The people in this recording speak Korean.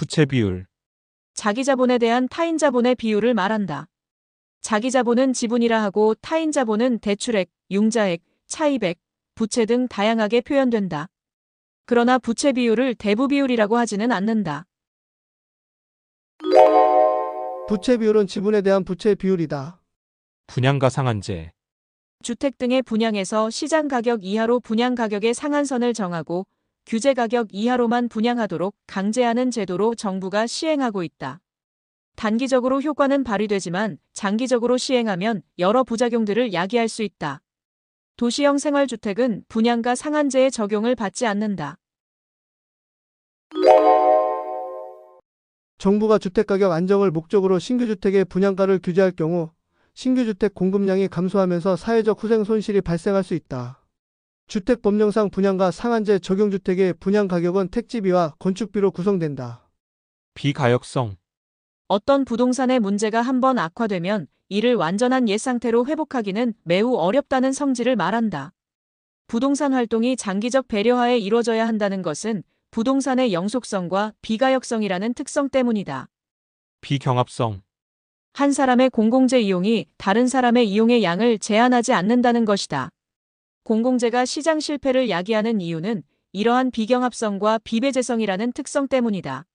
부채 비율, 자기 자본에 대한 타인 자본의 비율을 말한다. 자기 자본은 지분이라 하고 타인 자본은 대출액, 융자액, 차입액, 부채 등 다양하게 표현된다. 그러나 부채 비율을 대부 비율이라고 하지는 않는다. 부채 비율은 지분에 대한 부채 비율이다. 분양가 상한제, 주택 등의 분양에서 시장 가격 이하로 분양 가격의 상한선을 정하고 규제 가격 이하로만 분양하도록 강제하는 제도로 정부가 시행하고 있다. 단기적으로 효과는 발휘되지만 장기적으로 시행하면 여러 부작용들을 야기할 수 있다. 도시형 생활주택은 분양가 상한제의 적용을 받지 않는다. 정부가 주택가격 안정을 목적으로 신규 주택의 분양가를 규제할 경우 신규 주택 공급량이 감소하면서 사회적 후생 손실이 발생할 수 있다. 주택법령상 분양가 상한제 적용 주택의 분양 가격은 택지비와 건축비로 구성된다. 비가역성, 어떤 부동산의 문제가 한번 악화되면 이를 완전한 옛 상태로 회복하기는 매우 어렵다는 성질을 말한다. 부동산 활동이 장기적 배려하에 이루어져야 한다는 것은 부동산의 영속성과 비가역성이라는 특성 때문이다. 비경합성, 한 사람의 공공재 이용이 다른 사람의 이용의 양을 제한하지 않는다는 것이다. 공공재가 시장 실패를 야기하는 이유는 이러한 비경합성과 비배제성이라는 특성 때문이다.